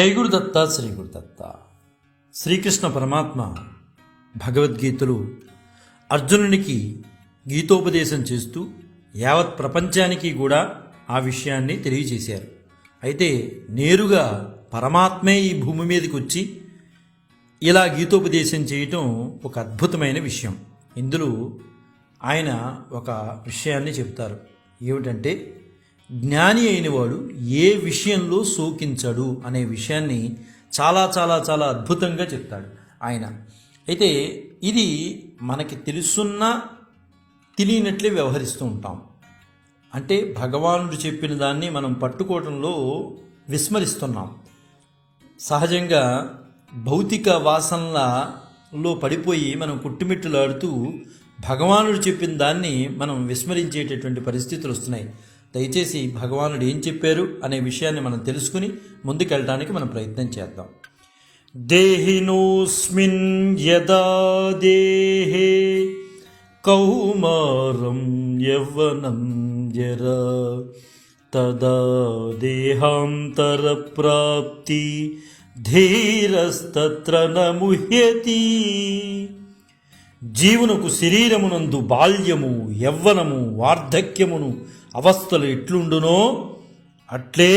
జై గురుదత్త శ్రీ గురుదత్త శ్రీకృష్ణ పరమాత్మ భగవద్గీతలు అర్జునునికి గీతోపదేశం చేస్తూ యావత్ ప్రపంచానికి కూడా ఆ విషయాన్ని తెలియజేశారు. అయితే నేరుగా పరమాత్మే ఈ భూమి మీదకి వచ్చి ఇలా గీతోపదేశం చేయటం ఒక అద్భుతమైన విషయం. ఇందులో ఆయన ఒక విషయాన్ని చెప్తారు ఏమిటంటే జ్ఞాని అయినవాడు ఏ విషయంలో సోకించడు అనే విషయాన్ని చాలా చాలా చాలా అద్భుతంగా చెప్తాడు ఆయన. అయితే ఇది మనకి తెలుసున్నా తెలియనట్లే వ్యవహరిస్తూ ఉంటాం. అంటే భగవానుడు చెప్పిన దాన్ని మనం పట్టుకోవడంలో విస్మరిస్తున్నాం. సహజంగా భౌతిక వాసనలలో పడిపోయి మనం కుట్టుమిట్టులాడుతూ భగవానుడు చెప్పిన దాన్ని మనం విస్మరించేటటువంటి పరిస్థితులు వస్తున్నాయి. దయచేసి భగవానుడు ఏం చెప్పారు అనే విషయాన్ని మనం తెలుసుకుని ముందుకెళ్ళడానికి మనం ప్రయత్నం చేద్దాం. దేహినోస్మిన్ యదా దేహే కౌమారం యవ్వనం జరా తదా దేహాంతర ప్రాప్తి ధీరస్తత్ర నముహ్యతి. జీవునకు శరీరమునందు బాల్యము యవ్వనము వార్ధక్యమును అవస్థలు ఎట్లుండునో అట్లే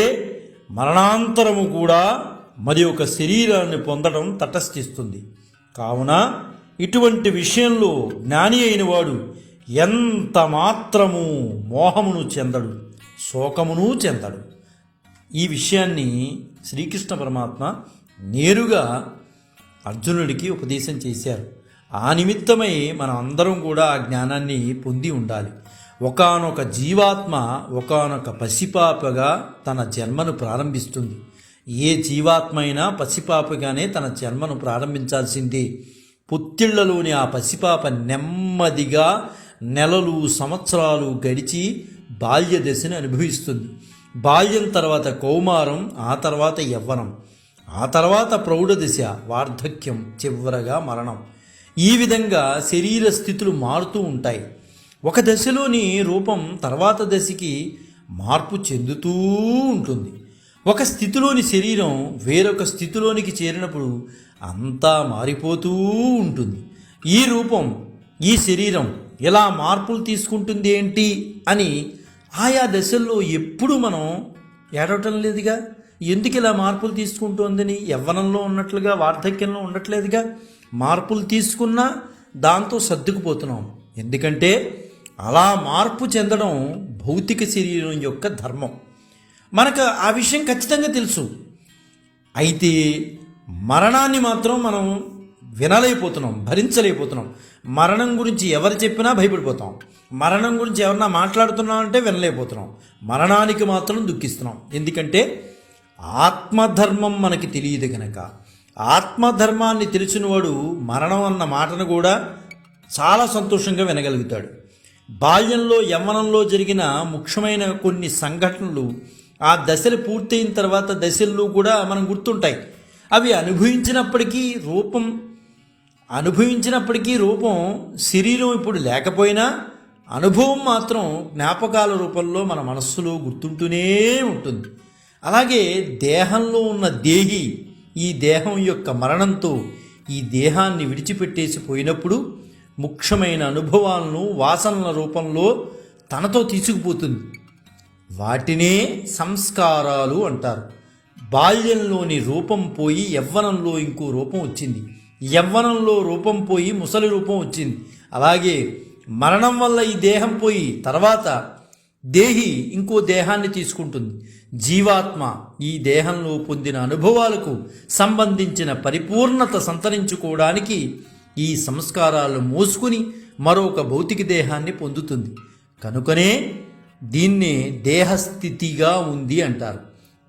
మరణాంతరము కూడా మరి ఒక శరీరాన్ని పొందడం తటస్థిస్తుంది. కావున ఇటువంటి విషయంలో జ్ఞాని అయిన వాడు ఎంత మాత్రము మోహమును చెందడు శోకమును చెందడు. ఈ విషయాన్ని శ్రీకృష్ణ పరమాత్మ నేరుగా అర్జునుడికి ఉపదేశం చేశారు. ఆ నిమిత్తమై మనం అందరం కూడా ఆ జ్ఞానాన్ని పొంది ఉండాలి. ఒకానొక జీవాత్మ ఒకానొక పసిపాపగా తన జన్మను ప్రారంభిస్తుంది. ఏ జీవాత్మ అయినా పసిపాపగానే తన జన్మను ప్రారంభించాల్సిందే. పుత్తిళ్ళలోని ఆ పసిపాప నెమ్మదిగా నెలలు సంవత్సరాలు గడిచి బాల్య దశని అనుభవిస్తుంది. బాల్యం తర్వాత కౌమారం ఆ తర్వాత యవ్వనం. ఆ తర్వాత ప్రౌఢ దశ వార్ధక్యం చివరగా మరణం. ఈ విధంగా శరీర స్థితులు మారుతూ ఉంటాయి. ఒక దశలోని రూపం తర్వాత దశకి మార్పు చెందుతూ ఉంటుంది. ఒక స్థితిలోని శరీరం వేరొక స్థితిలోనికి చేరినప్పుడు అంతా మారిపోతూ ఉంటుంది. ఈ రూపం ఈ శరీరం ఎలా మార్పులు తీసుకుంటుంది ఏంటి అని ఆయా దశల్లో ఎప్పుడు మనం ఏడవటం లేదుగా? ఎందుకు ఇలా మార్పులు తీసుకుంటోందని యవ్వనంలో ఉన్నట్లుగా వార్ధక్యంలో ఉండట్లేదుగా? మార్పులు తీసుకున్నా దాంతో సర్దుకుపోతున్నాం. ఎందుకంటే అలా మార్పు చెందడం భౌతిక శరీరం యొక్క ధర్మం. మనకు ఆ విషయం ఖచ్చితంగా తెలుసు. అయితే మరణాన్ని మాత్రం మనం వినలేకపోతున్నాం భరించలేకపోతున్నాం. మరణం గురించి ఎవరు చెప్పినా భయపడిపోతాం. మరణం గురించి ఎవరన్నా మాట్లాడుతున్నాం అంటే వినలేకపోతున్నాం. మరణానికి మాత్రం దుఃఖిస్తున్నాం. ఎందుకంటే ఆత్మధర్మం మనకి తెలియదు గనక. ఆత్మధర్మాన్ని తెలిసినవాడు మరణం అన్న మాటను కూడా చాలా సంతోషంగా వినగలుగుతాడు. బాల్యంలో యవ్వనంలో జరిగిన ముఖ్యమైన కొన్ని సంఘటనలు ఆ దశలు పూర్తయిన తర్వాత దశల్లో కూడా మనం గుర్తుంటాయి. అవి అనుభవించినప్పటికీ రూపం అనుభవించినప్పటికీ రూపం శరీరం ఇప్పుడు లేకపోయినా అనుభవం మాత్రం జ్ఞాపకాల రూపంలో మన మనస్సులో గుర్తుంటూనే ఉంటుంది. అలాగే దేహంలో ఉన్న దేహి ఈ దేహం యొక్క మరణంతో ఈ దేహాన్ని విడిచిపెట్టేసి పోయినప్పుడు ముఖ్యమైన అనుభవాలను వాసనల రూపంలో తనతో తీసుకుపోతుంది. వాటినే సంస్కారాలు అంటారు. బాల్యంలోని రూపం పోయి యవ్వనంలో ఇంకో రూపం వచ్చింది. యవ్వనంలో రూపం పోయి ముసలి రూపం వచ్చింది. అలాగే మరణం వల్ల ఈ దేహం పోయి తర్వాత దేహి ఇంకో దేహాన్ని తీసుకుంటుంది. జీవాత్మ ఈ దేహంలో పొందిన అనుభవాలకు సంబంధించిన పరిపూర్ణత సంతరించుకోవడానికి ఈ సంస్కారాలు మోసుకుని మరొక భౌతిక దేహాన్ని పొందుతుంది. కనుకనే దీన్నే దేహస్థితిగా ఉంది అంటారు.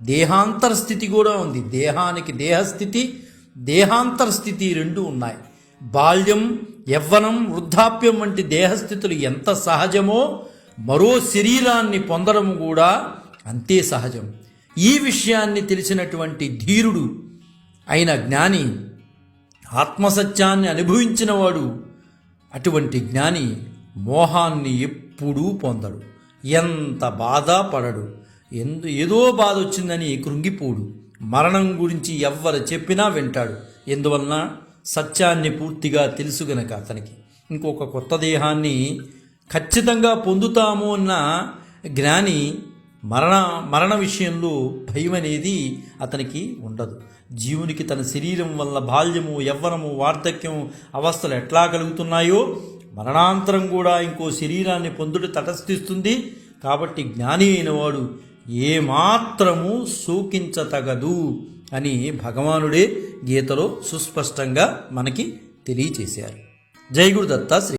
దేహాంతర స్థితి కూడా ఉంది. దేహానికి దేహస్థితి దేహాంతర స్థితి రెండు ఉన్నాయి. బాల్యం యవ్వనం వృద్ధాప్యం వంటి దేహస్థితులు ఎంత సహజమో మరో శరీరాన్ని పొందడం కూడా అంతే సహజం. ఈ విషయాన్ని తెలిసినటువంటి ధీరుడు అయిన జ్ఞాని ఆత్మసత్యాన్ని అనుభవించినవాడు అటువంటి జ్ఞాని మోహాన్ని ఎప్పుడూ పొందడు. ఎంత బాధపడడు ఎందు ఏదో బాధ వచ్చిందని కృంగిపోడు. మరణం గురించి ఎవ్వరు చెప్పినా వింటాడు. ఎందువలన? సత్యాన్ని పూర్తిగా తెలుసు గనక అతనికి. ఇంకొక కొత్త దేహాన్ని ఖచ్చితంగా పొందుతాము అన్న జ్ఞాని మరణ మరణ విషయంలో భయం అనేది అతనికి ఉండదు. జీవునికి తన శరీరం వల్ల బాల్యము యవ్వనము వార్ధక్యం అవస్థలు ఎట్లా కలుగుతున్నాయో మరణాంతరం కూడా ఇంకో శరీరాన్ని పొందుడు తటస్థిస్తుంది. కాబట్టి జ్ఞాని అయిన వాడు ఏమాత్రము శోకించతగదు అని భగవానుడే గీతలో సుస్పష్టంగా మనకి తెలియచేశారు. జై గురుదత్త శ్రీ